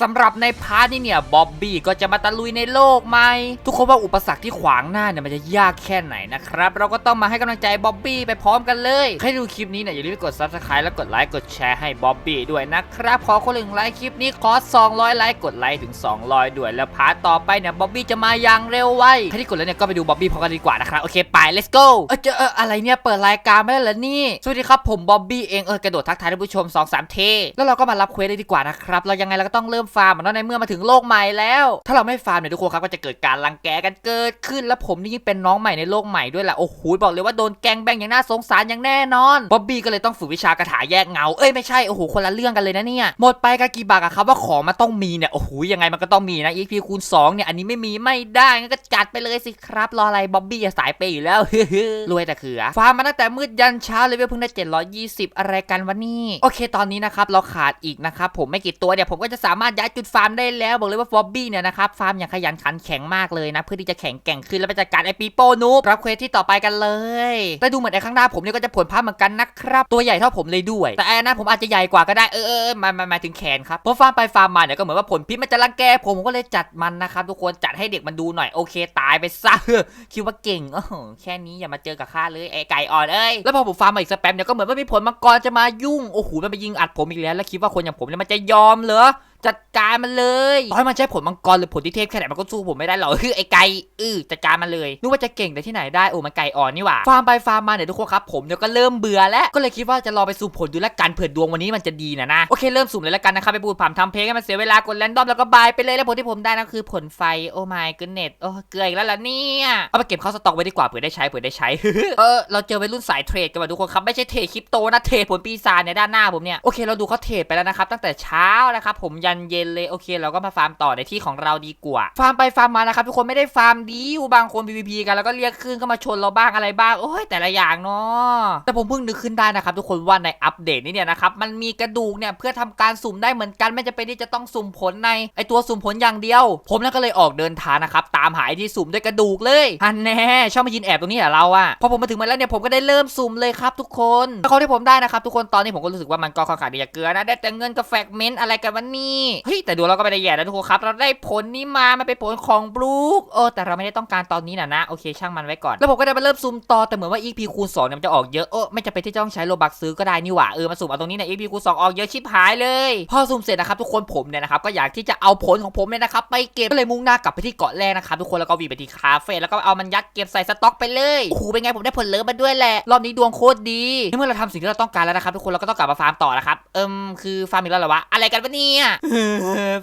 สำหรับในพาร์ทนี้เนี่ยบ๊อบบี้ก็จะมาตะลุยในโลกใหม่ทุกคนว่าอุปสรรคที่ขวางหน้าเนี่ยมันจะยากแค่ไหนนะครับ เราก็ต้องมาให้กำลังใจบ๊อบบี้ไปพร้อมกันเลยใครดูคลิปนี้เนี่ยอย่าลืมกด subscribe แล้วกดไลค์กดแชร์ให้บ๊อบบี้ด้วยนะครับ ขอคนหนึ่งไลค์คลิปนี้ขอ 200 ไลค์กดไลค์ถึง 200 ด้วยแล้วพาร์ทต่อไปเนี่ยบ๊อบบี้จะมาอย่างเร็วไวใครที่กดแล้วเนี่ยก็ไปดูบ๊อบบี้พร้อมกันดีกว่านะครับโอเคไป let's go เออเจออออะไรเนี่ยเปิดรายการไม่ได้เหรอนี่สวัสดีครับผมบ๊อบบี้เองเออกระโดดทักทายท่านผู้ชม2 3เทแล้วเราก็มารับเควสเลยดีกว่านะครับเรายังไงเราก็ต้องเริ่มฟาร์มเนาะในเมื่อมาถึงโลกใหม่แล้ว ถ้าเราไม่ฟาร์มเนี่ยทุกคนครับก็จะเกิดการรังแกกันเกิดขึ้น แล้วผมนี่ยิ่งเป็นน้องใหม่ในโลกใหม่ด้วยแหละโอ้โหบอกเลยว่าโดนแกล้งแบงอย่างน่าสงสารอย่างแน่นอนบ๊อบบี้ก็เลยต้องฝึกวิชากระถาแยกเงาเอ้ยไม่ใช่โอ้โหคนละเรื่องกันเลยนะเนี่ยหมดไปกะกี่บาทอะครับว่าของมันต้องมีเนี่ยโอ้โหยังไงมันก็ต้องมีนะ EP คูณ2เนี่ยอันนี้ไม่มีไม่ได้งั้นก็จัดไปเลยสิครับรออะไรบ๊อบบี้อะสายเปย์อยู่แล้วรวยแต่เขือฟาร์มมาตั้งแต่มืดยันเช้าเลยเพิ่งได้ 720 อะไรกันวะนี่โอเคตอนนี้นะครับเราขาดอีกนะครับผมไม่กี่ตัวเดี๋ยวผมก็จะสามารถย้ายจุดฟาร์มได้แล้วบอกเลยว่าฟอบบี้เนี่ยนะครับฟาร์มอย่างขยันขันแข็งมากเลยนะ เพื่อที่จะแข็งแกร่งขึ้นแล้วไปจัดการไอปีโป้นูบรับเควสที่ต่อไปกันเลยแต่ดูเหมือนไอข้างหน้าผมเนี่ยก็จะผลภาพเหมือนกันนะครับตัวใหญ่เท่าผมเลยด้วย แต่ไอนะผมอาจจะใหญ่กว่าก็ได้เออเออมามามาถึงแขนครับพราะฟาร์มไปฟาร์มมาเนี่ยก็เหมือนว่าผลพิษมันจะรังแกผมผมก็เลยจัดมันนะครับทุกคนจัดให้เด็กมันดูหน่อยโอเค ตายไปซะคิดว่าเก่งโอ้โหแค่นี้อย่ามาเจอกับข้าเลยไอไก่อ่อนเอ้ยแล้วพอผมฟาร์มมาอีกสแปมเดี๋ยวก็เหมือนว่ามีผลมังกรจะมายุ่งโอ้โหมันไปยิงอัดผมอีกแล้วแล้วคิดว่าคนอย่างผมเนี่ยมันจะยอมเหรอ จัดการมันเลยต่อให้มันใช้ผลมังกรหรือผลที่เทพแค่ไหนมันก็สู้ผมไม่ได้หรอกคือไอ้ไก่อือจัดการมันเลยนึกว่าจะเก่งแต่ที่ไหนได้โอ้มันไก่อ่อนนี่หว่าฟาร์มไปฟาร์มมาเนี่ยทุกคนครับผมเนี่ยวก็เริ่มเบื่อแล้วก็เลยคิดว่าจะรอไปสุ่มผลดูแลวกันเผื่อดวงวันนี้มันจะดีนะนะโอเคเริ่มสุ่มเลยแล้วกันนะครับไปพูดผ่ามทำเพลงให้มันเสียเวลากดแรนดอมแล้วก็บายไปเลยแล้วผลที่ผมได้นั่นคือผลไฟโอ้ my goodness โอ้เกลืออีกแล้วล่ะเนี่ยเอาไปเก็บเข้าสต็อกไว้ดีกว่าเผื่อได้ใช้เผื่อได้ใช้เออเราเจอวัยรุ่นสายเทรดกันว่ะทุกคนครับไม่ใช่เทรดคริปโตนะเทรดผลปีศาจในด้านหน้าผมเนี่ยโอเคเราดูเขาเทรดไปแล้วนะครับตั้งแต่เช้านะครับผมยันเย็นเลยโอเคเราก็มาฟาร์มต่อในที่ของเราดีกว่า ฟาร์มไปฟาร์มมานะครับทุกคนไม่ได้ฟาร์มดีอยู่บางคน PVP กันแล้วก็เรียกขึ้นก็มาชนเราบ้างอะไรบ้างโอ้ยแต่ละอย่างเนาะแต่ผมเพิ่งนึกขึ้นได้นะครับทุกคนว่าในอัปเดตนี้เนี่ยนะครับมันมีกระดูกเนี่ยเพื่อทำการสุ่มได้เหมือนกันไม่จะเป็นที่จะต้องสุ่มผลในไอตัวสุ่มผลอย่างเดียว ผมแล้วก็เลยออกเดินทางนะครับตามหาไอที่สุ่มด้วยกระดูกเลยฮันแน่ชอบมายืนแอบตรงนี้เหรอเราอะพอผมมาถึงมันแล้วเนี่ยผมก็ได้เริ่มสุ่มเลยครับทุกคนแล้วของที่ผมได้นะครับทุกคนตอนนี้ผมก็รู้สึกว่ามันก็ค่อนข้างจะเกลือนะได้แต่เงินกับแฟกเมนต์อะไรกันวะนี่เฮ้ยแต่ดูเราก็ไม่ได้แย่นะทุกคนครับ เราได้ผลนี้มา มันเป็นผลของบลูคเออแต่เราไม่ได้ต้องการตอนนี้นะนะโอเคช่างมันไว้ก่อน แล้วผมก็ได้มาเริ่มสุ่มต่อแต่เหมือนว่า EP คูณ2เนี่ยมันจะออกเยอะเออไม่จำเป็นที่จะต้องใช้โลบักซื้อก็ได้นี่หว่าเออมาสุ่มเอาตรงนี้นี่ย EP คูณ2ออกเยอะชิบหายเลยพอสุ่มเสร็จนะครับทุกคนผมเนี่ยนะครับก็อยากที่จะเอาผลของผมเนี่ยนะครับไปเก็บก็เลยมุ่งหน้ากลับไปที่เกาะแรกนะครับทุกคนแล้วก็วิ่งไปที่คาเฟ่แล้วก็เอามันยัดเก็บใส่สต็อกไปเลยโอ้โหเป็นไงผมได้ผลเลิฟมาด้วยแหละรอบนี้ดวงโคตรดีเมื่อเราทำสิ่งที่เราต้องการแล้วนะครับทุกคนเราก็ต้องกลับมาฟาร์มต่อนะครับเอิมคือฟาร์มอีกแล้วเหรอวะอะไรกันวะเนี่ย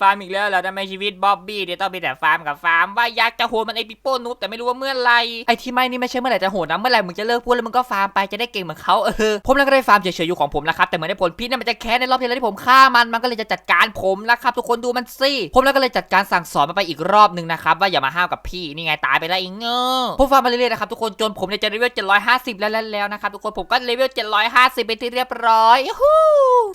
ฟาร์มอีกแล้วเหรอทำไมชีวิตบ๊อบบี้เดี๋ยวต้องมีแต่ฟาร์มกับฟาร์มว่าอยากจะโหดมันไอปิโป้นุ๊บแต่ไม่รู้ว่าเมื่อไหรไอที่ไม่นี่ไม่ใช่เมื่อไหร่จะโหดนะเมื่อไหร่มึงจะเลิกพูดแล้วมึงก็ฟาร์มไปจะได้เก่งเหมือนเขาเออผมแล้วก็ได้ฟาร์มเฉยๆอยู่ของผมนะครับแต่เหมือนในผลพิษเนี่ยมันจะแค้นในรอบที่แล้วที่ผมฆ่ามันมันก็เลยจะจัดการผมนะครับทุกคนดูมันสิผมแล้วก็เลยจัดการสั่งสอนมันไปอีกรอบหนึ่งนะครับว่าอย่ามาห้าวกับพี่นี่ไงตายไปแล้วไอีเงอผมฟาร์มมาเรื่อยๆนะครับทุกคนจนผมเนี่ยจะเลเวล750 แล้วแล้วนะครับทุกคนผมก็เลเวล750 เป็นที่เรียบร้อย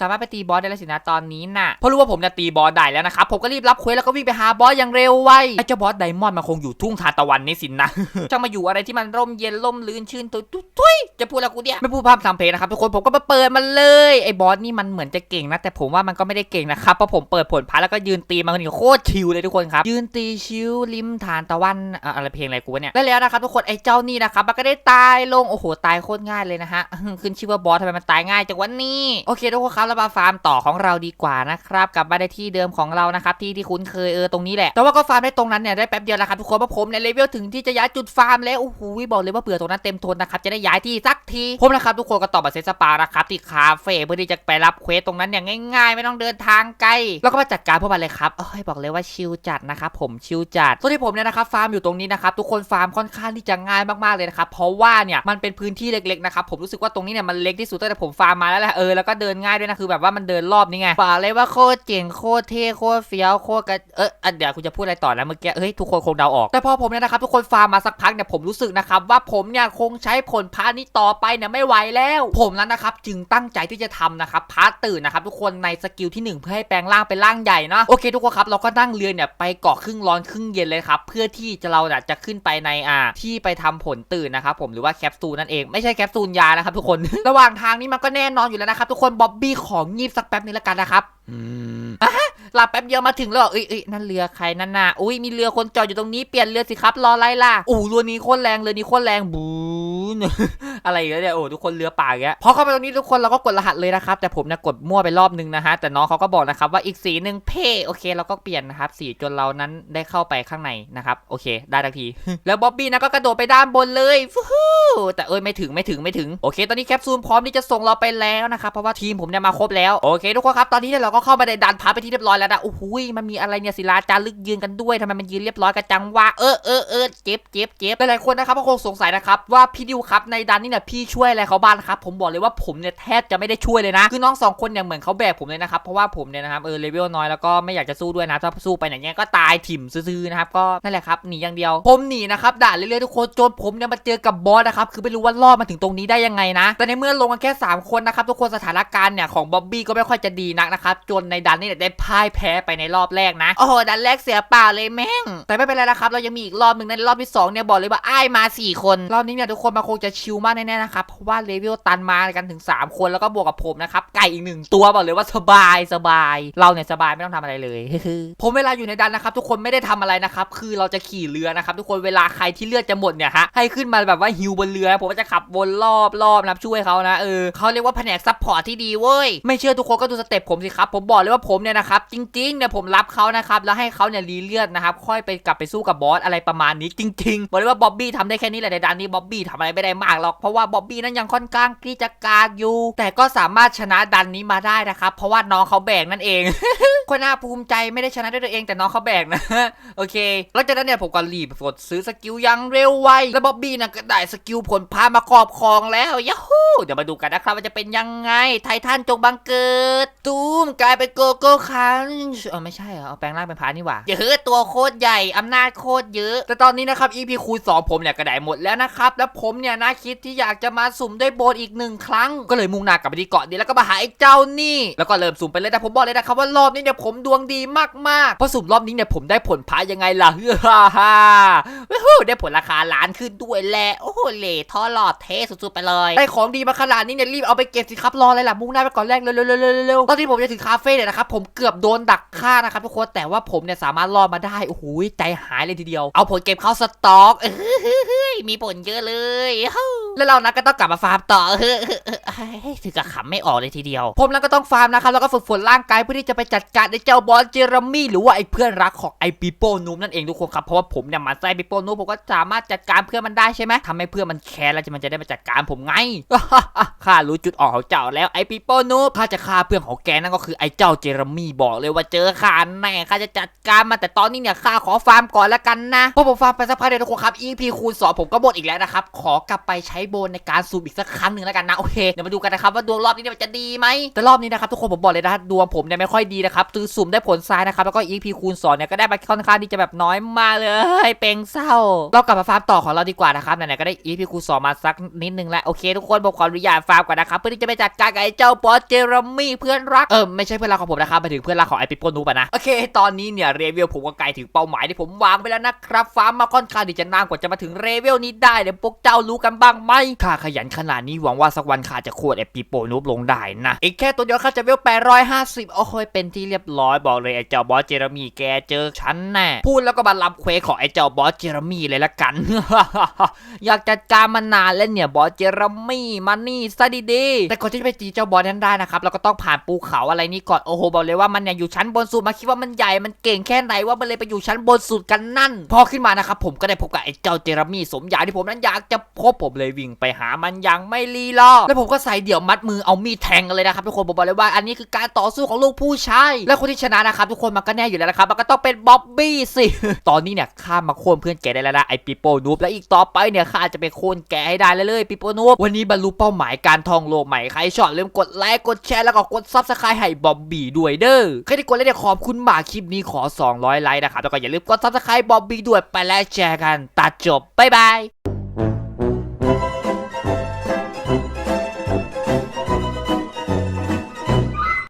สามารถไปตีบอสได้แล้วสินะตอนนี้น่ะเพราะรู้ว่าผมจะตีบอสได้แล้วนะครับผมก็รีบรับเควสแล้วก็วิ่งไปหาบอสอย่างเร็วไวไอ้เจ้าบอสไดมอนด์มันคงอยู่ทุ่งทานตะวันนี่สินนะจะมาอยู่อะไรที่มันร่มเย็นร่มลื่นชื่นตุ้ยตุ้ยตุ้ยจะพูดแล้วกูเนี่ยไม่พูดพร่ำทำเพลงนะครับทุกคนผมก็มาเปิดมันเลยไอ้บอสนี่มันเหมือนจะเก่งนะแต่ผมว่ามันก็ไม่ได้เก่งนะครับเพราะผมเปิดผลพาแล้วก็ยืนตีมันนี่โคตรชิลเลยทุกคนครับยืนตีชิลริมทานตะวันอะอะไรเพลงอะไรกูเนี่ยแล้แล้วนะครับทุกคนไอ้เจ้านี่นะครับมันก็ได้ตายลงโอ้โหตายโคตรง่ายเลยนะฮะขึ้นชื่อว่าบอสทำไมมันตายง่ายจังวะนี่โอเคทุกคนครับเรามาฟาร์มต่อของเราดีกว่านะครับกลับมาใในที่เดิมของเรานะครับที่ที่คุ้นเคยเออตรงนี้แหละแต่ว่าก็ฟาร์มได้ตรงนั้นเนี่ยได้แป๊บเดียวแล้วครับทุกคนเพราะผมเนี่ยเลเวลถึงที่จะย้ายจุดฟาร์มแล้วโอ้โหบอกเลยว่าเบื่อตรงนั้นเต็มทนนะครับจะได้ย้ายที่สักทีผมนะครับทุกคนก็ต่อมาเซสปานะครับที่คาเฟ่เพื่อที่จะไปรับเควสตรงนั้นอย่างง่าย ๆ ไม่ต้องเดินทางไกลแล้วก็มาจัดการพวกมันเลยครับเอ้ยบอกเลยว่าชิลจัดนะครับผมชิลจัดส่วนที่ผมเนี่ยนะครับฟาร์มอยู่ตรงนี้นะครับทุกคนฟาร์มค่อนข้างที่จะง่ายมากๆเลยนะครับเพราะว่าเนี่ยมันเป็นพื้นที่เล็กๆนะครับผมรู้สึกว่าตรงนี้เนี่ยมันเล็กที่สุดตั้งแต่ผมฟาร์มมาแล้วแหละเออแล้วก็เดินง่ายด้วยนะคือแบบว่ามันเดินรอบนี้ไงบอกเลยว่าโคตรเจ๋งโคตรเท่โคตรเฟี้ยวโคตรกระเอออะเดี๋ยวคุณจะพูดอะไรต่อนะเมื่อกี้เฮ้ยทุกคนคงเดาออกแต่พอผมเนี่ยนะครับทุกคนฟาร์มมาสักพักเนี่ยผมรู้สึกนะครับว่าผมเนี่ยคงใช้ผลพานี้ต่อไปเนี่ยไม่ไหวแล้ว ผมนั้นนะครับจึงตั้งใจที่จะทำนะครับพาร์ตตื่นนะครับทุกคนในสกิลที่หนึ่งเพื่อให้แปลงร่างเป็นร่างใหญ่เนาะโอเคทุกคนครับเราก็นั่งเรือเนี่ยไปเกาะครึ่งร้อนครึ่งเย็นเลยครับเพื่อที่จะเราเนี่ยจะขึ้นไปในอ่าที่ไปทำผลตื่นนะครับผมหรือว่าแคปซูลนั่นเองไม่ใช่แคปซูลยานะครับทุกคน ระหว่างทางนี้มันก็แน่นอนอยู่แล้วนะครับทุกคนบ๊อบบี้ของงีบสักแป๊บนึงแล้วกันนะครับ อืมหลับแป๊บเดียวมาถึงแล้วเหรอเอ้ยเอ้ยนั่นเรือใครนั่นน่ะอุ้ยมีเรือคนจอดอยู่ตรงนี้เปลี่ยนเรือสิครับรออะไรล่ะอู้เรือนี้โคตรแรงเรือนี้โคตรแรงบูน อะไรอย่างเงี้ยเนี่ยโอ้ทุกคนเรือป่าอย่างเงี้ยพอเข้าไปตรงนี้ทุกคนเราก็กดรหัสเลยนะครับแต่ผมนี่ยกดมั่วไปรอบนึงนะฮะแต่น้องเขาก็บอกนะครับว่าอีกสีหนึ่งเพ่โอเคเราก็เปลี่ยนนะครับสีจนเรานั้นได้เข้าไปข้างในนะครับโอเคได้ทันทีแล้วบ๊อบบี้นะก็กระโดดไปด้านบนเลยฟูฮู้แต่เอ้ยไม่ถึงไม่ถึงไม่ถึงโอเค ตอนนี้แคปซูลพร้อมที่จะส่งเราไปแล้วนะครับเพราะว่าทีมผมเนี่ยมาครบแล้วโอเคทุกคนครับตอนนี้เนี่ยเราก็เข้ามาในดันพาไปที่เรียบร้อยแล้วนะโอ้โหมันมีอะไรเนี่ยศิลาจารึกยืนกันด้วยทำไมมันยืนเรียบร้อยกันจังวะเออเออเออเจ็บเจ็บเจ็บหลายๆคนนะครับก็คงสงสัยนะครับว่าพี่ดิวครับในดันนี่เนี่ยพี่ช่วยอะไรเขาบ้างนะครับผมบอกเลยว่าผมเนี่ยแทบจะไม่ได้ช่วยเลยนะคือน้องสองคนเนี่ยเหมือนเขาแบกผมเลยนะครับเพราะว่าผมเนี่ยนะครับเออเลเวลน้อยแล้วก็ไม่อยากจะสู้ด้วยนะถ้าสู้ไปไหนเนี่ยก็ตายถิ่มซื่อๆนะครับก็นั่นแหละครับหนีอย่างเดียว ผมหนีนะครับด่าเรื่อยๆทุกคนจนผมเนี่ยมาเจอกับบอสนะครับคือไม่รู้ว่ารอดมาถึงตรงนี้ได้ยังไงนะ แต่ในเมื่อลงกันแค่ 3 คนนะครับทุกคนสถานการณ์เนี่ยของบ๊อบบี้ก็ไม่ค่อยจะดีนักนะครับจนในดันนี่เนี่ยได้พ่ายแพ้ไปในรอบแรกนะโอ้โหดันแรกเสียเปล่าเลยแม่ง แต่ไม่เป็นไรนะครับเรายังมีอีกรอบหนึ่งในรอบที่สองเนี่ยบอกเลยว่าอ้ายมาสี่คนรอบนี้เนี่ยทุกคนมาคงจะชิลมากแน่ๆนะครับ เพราะว่าเลเวลตันมากันถึง 3 คนแล้วก็บวกกับผมนะครับ ไก่อีกหนึ่งตัวบอกเลยว่าสบายสบาย เราเนี่ยสบายไม่ต้องทำอะไรเลยผมเวลาอยู่ในดันนะครับ ทุกคนไม่ได้ทำอะไรนะครับ คือเราจะขี่เรือนะครับ ทุกคนเวลาใครที่เลือดจะหมดเนี่ยฮะให้ขึ้นมาแบบว่าฮิวบนเรือ ผมก็จะขับวนรอบรอบนะช่วยเขานะเออเขาเรียกว่าแผนกซัพพอร์ตที่ดีเว้ยไม่เชื่อทุกคนก็ดูสเต็ปผมสิครับผมบอกเลยว่าผมเนี่ยนะครับจริงๆเนี่ยผมรับเขานะครับแล้วให้เขาเนี่ยรีเลือดนะครับค่อยไปกลับไปสู้กับบอสอะไรประมาณนี้จริงๆบอกเลยว่าบ๊อบบี้ทำได้แค่นี้แหละในดันนี้บ๊อบบี้ทำอะไรไม่ได้มากหรอกเพราะว่าบ๊อบบี้นั้นยังค่อนข้างที่จะกากอยู่ แต่ก็สามารถชนะดันนี้มาได้นะครับ เพราะว่าน้องเขาแบกนั่นเองคนน่าภูมิใจไม่ได้ชนะด้วยตัวเองแต่น้องเขาแบกนะ โอเคหลังจากนั้นเนี่ยผมก็รีบกดซื้อสกิลยังเร็วไว แล้วบ๊อบบี้นะก็ได้สกิลผลพามาครอบครองแล้วยาฮูเดี๋ยวมาดูกันนะครับว่าจะเป็นยังไง ไททันจงบังเกิด ตูมกลายเป็นโกโก้คันเออไม่ใช่เหรอเอาแปลงร่างเป็นพานี่หว่าเยอะตัวโคตรใหญ่อำนาจโคตรเยอะ แต่ตอนนี้นะครับ EP คูณ2ผมเนี่ยก็ได้หมดแล้วนะครับแล้วผมเนี่ยนะคิดที่อยากจะมาสุ่มด้วยโบนอีกหนึ่งครั้ง ก็เลยมุ่งหน้ากลับไปที่เกาะนี้แล้วก็มาหาไอ้เจ้านี่ แล้วก็เริ่มสุ่มไปเลยแต่ผมบอกเลยนะครับว่ารอบนี้เนี่ยผมดวงดีมากๆเพราะสุ่มรอบนี้เนี่ยผมได้ผลพายังไงล่ะเฮ้อฮ่าฮ่าว้าวได้ผลราคาล้านขึ้นด้วยแหละโอ้โหเล่ท่อหลอดเทสุดๆไปเลยได้ของดีมาขนาดนี้เนี่ยรีบเอาไปเก็บสิครับรออะไรล่ะมุ่งหน้าไปก่อนแรกเร็วๆๆๆๆตอนที่ผมจะถึงคาเฟ่เนี่ยนะครับผมเกือบโดนดักฆ่านะครับทุกคนแต่ว่าผมเนี่ยสามารถรอดมาได้โอ้โหใจหายเลยทีเดียว เอาผลเก็บเข้าสต็อกเฮ้ยมีผลเยอะเลยฮู้แล้วเรานะก็ต้องกลับมาฟาร์มต่อเฮ้ยถึงกับขำไม่ออกเลยทีเดียว ผมนั้นก็ต้องฟาร์มนะครับแล้วก็ฝึกฝนร่างกายเพื่อที่จะไปจัดการไอ้เจ้าบอสเจอร์มี่หรือว่าไอ้เพื่อนรักของไอ้ปีโป้นูมนั่นเองทุกคนครับเพราะว่าผมเนี่ยมันไส้ปีโป้นูมผมก็สามารถจัดการเพื่อนมันได้ใช่ไหมทำให้เพื่อนมันแค้นแล้วจะมันจะได้มาจัดการผมไงข้ารู้จุดอ่อนของเจ้าแล้วไอ้ปีโป้นูมข้าจะฆ่าเพื่อนของแกนั่นก็คือไอ้เจ้าเจอร์มี่บอกเลยว่าเจอข้าแน่ข้าจะจัดการมันแต่ตอนนี้เนี่ยข้าขอฟาร์มก่อนละกันนะเพราะผมฟาร์มไปสักพักเดียวทุกคนครับ EP คูณสองผมก็หมดอีกแล้วนะครับขอกลับไปใช้โบนในการซูมอีกสักครั้งหนึ่งแล้วกันนะโอเคเดี๋ยวมาดูกันนะครับว่าดวงรอบนี้เนี่ยมันจะดีไหมแต่รอบนี้นะครับทุกคนผมบอกเลยนะดวงผมเนี่ยไม่ค่อยดีนะครับคือสุ่มได้ผลซ้ายนะครับแล้วก็ EP คูณสองเนี่ยก็ได้มาค่อนข้างที่จะแบบน้อยมากเลยเป็นเศร้า เรากลับมาฟาร์มต่อของเราดีกว่านะครับไหนๆก็ได้ EP คูณสองมาสักนิดนึงแล้วโอเค ทุกคนผมขออนุญาตฟาร์มก่อนนะครับเพื่อที่จะไปจัดการกับไอ้เจ้าบอสเจอร์มี่เพื่อนรักเออไม่ใช่เพื่อนรักของผมนะครับหมาถึงเพื่อนรักของไอ้ปิโป้นูปะนะโอเค ตอนนี้เนี่ยเรเวลผมก็ไกลถึงเป้าหมายที่ผมวางไปแล้วนะครับฟาร์มมาค่อนข้างที่จะนานกว่าจะมาถึงเรเวลนี้ได้เดี๋ยวพวกเจ้ารู้กันบ้างไหมข้าขยันขนาดนี้หวังว่าสักวันข้าจะโค่นไอปีโป้นูบลงได้นะ อีกแค่ตัวเดียวข้าจะเวล850 โอ้โหเป็นที่เรียบร้อยบอกเลยไอเจ้าบอสเจอร์มี่แกเจอฉันแน่ พูดแล้วก็มารับเควสของไอเจ้าบอสเจอร์มี่เลยละกัน อยากจัดการมานานแล้วเนี่ยบอสเจอร์มี่มานี่ซะดีๆ แต่ก่อนที่จะไปตีเจ้าบอสนั้นได้นะครับเราก็ต้องผ่านภูเขาอะไรนี้ก่อน โอ้โหบอกเลยว่ามันเนี่ยอยู่ชั้นบนสุดมาคิดว่ามันใหญ่ มันเก่งแค่ไหนว่ามันเลยไปอยู่ชั้นบนสุดกันนั่น พอขึ้นมานะครับผมก็ได้พบกับไอเจ้าเจอร์มีสมยาที่ผมนั้นอยากจะพบผมเลยวิ่งไปหามันอย่างไม่รีรอแล้วผมก็ใส่เดี่ยวมัดมือเอามีดแทงกันเลยนะครับทุกคนผมบอกเลยว่าอันนี้คือการต่อสู้ของลูกผู้ชายและคนที่ชนะนะครับทุกคนมันก็แน่อยู่แล้วนะครับมันก็ต้องเป็นบ๊อบบี้สิตอนนี้เนี่ยข้ามาโค่นเพื่อนแกได้แล้วนะไอปีโป้นูบและอีกต่อไปเนี่ยข้าจะไปโค่นแกให้ได้เลยเลยปีโป้นูบวันนี้บรรลุเป้าหมายการท่องโลกใหม่ใครชอบอย่าลืมกดไลค์กดแชร์แล้วก็กดซับสไครต์ให้บ๊อบบี้ด้วยเด้อใครที่กดไลค์เนี่ยขอบคุณมากคลิปนี้ขอ 200 ไลค์นะครับแล้วก็อย่าลืมกดซับสไครต์บ๊อบบี้ด้วยไปแล้วแชร์กัน ตัดจบบ๊ายบาย